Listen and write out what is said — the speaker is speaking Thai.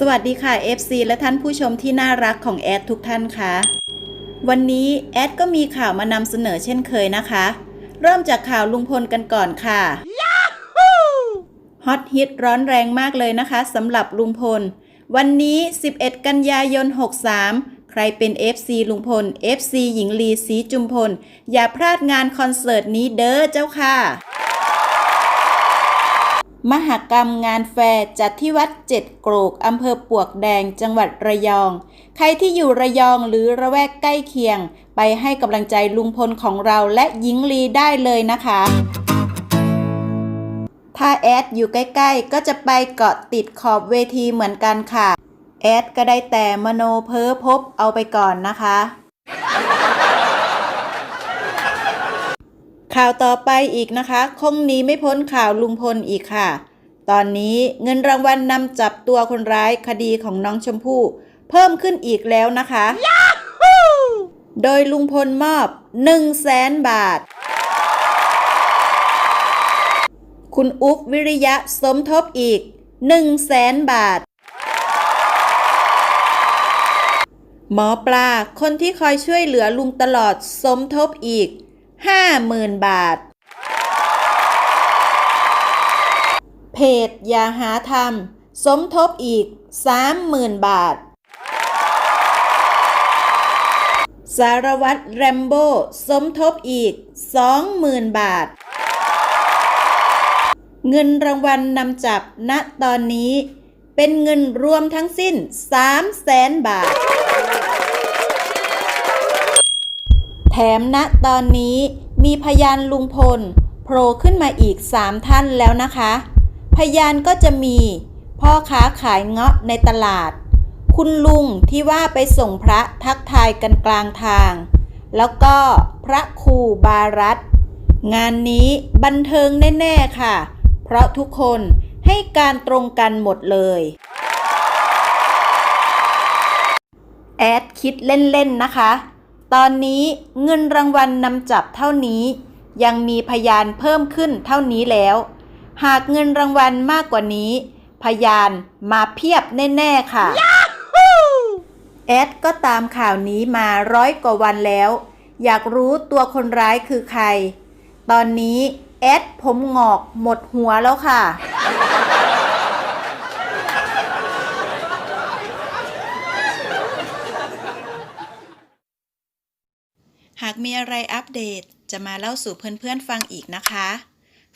สวัสดีค่ะ FC และท่านผู้ชมที่น่ารักของแอดทุกท่านค่ะ วันนี้แอดก็มีข่าวมานำเสนอเช่นเคยนะคะ เริ่มจากข่าวลุงพลกันก่อนค่ะฮอตฮิตร้อนแรงมากเลยนะคะสำหรับลุงพล วันนี้ 11 กันยายน 63 ใครเป็น FC ลุงพล FC หญิงลีสีจุมพล อย่าพลาดงานคอนเสิร์ตนี้เด้อเจ้าค่ะ มหกรรมงานแฟร์จัดที่วัดเจ็ดโกรกอำเภอปวกแดงจังหวัดระยอง ใครที่อยู่ระยองหรือระแวกใกล้เคียง ไปให้กำลังใจลุงพลของเราและหญิงลีได้เลยนะคะ ถ้าแอดอยู่ใกล้ๆ ก็จะไปเกาะติดขอบเวทีเหมือนกันค่ะ แอดก็ได้แต่มโนเพ้อพบเอาไปก่อนนะคะข่าวต่อไปอีกนะคะ คงหนีไม่พ้นข่าวลุงพลอีกค่ะ ตอนนี้เงินรางวัลนำจับตัวคนร้ายคดีของน้องชมพู่ เพิ่มขึ้นอีกแล้วนะคะโดยลุงพลมอบ 1 0 0 0 0แสนบาท คุณอุ๊บวิริยะสมทบอีก 1 0 0 0 0แสนบาท หมอปลาคนที่คอยช่วยเหลือลุงตลอดสมทบอีก 50,000 บาท เพจอย่าหาทำสมทบอีก 30,000 บาท สารวัตรแรมโบ้สมทบอีก 20,000 บาท เงินรางวัลนำจับณตอนนี้ เป็นเงินรวมทั้งสิ้น 300,000 บาท แถมณตอนนี้มีพยานลุงพลโผล่ขึ้นมาอีก 3 ท่านแล้วนะคะ พยานก็จะมี พ่อค้าขายเงาะในตลาด คุณลุงที่ว่าไปส่งพระทักทายกันกลางทาง แล้วก็พระครูบารัตน์งานนี้บันเทิงแน่ ๆ ค่ะ เพราะทุกคนให้การตรงกันหมดเลย แอดคิดเล่น ๆ นะคะ ตอนนี้เงินรางวัลนำจับเท่านี้ ยังมีพยานเพิ่มขึ้นเท่านี้แล้ว หากเงินรางวัลมากกว่านี้ พยานมาเพียบแน่ ๆ ค่ะ แอดก็ตามข่าวนี้มาร้อยกว่าวันแล้ว อยากรู้ตัวคนร้ายคือใคร ตอนนี้แอดผมงอกหมดหัวแล้วค่ะ หากมีอะไรอัปเดตจะมาเล่าสู่เพื่อนๆฟังอีกนะคะ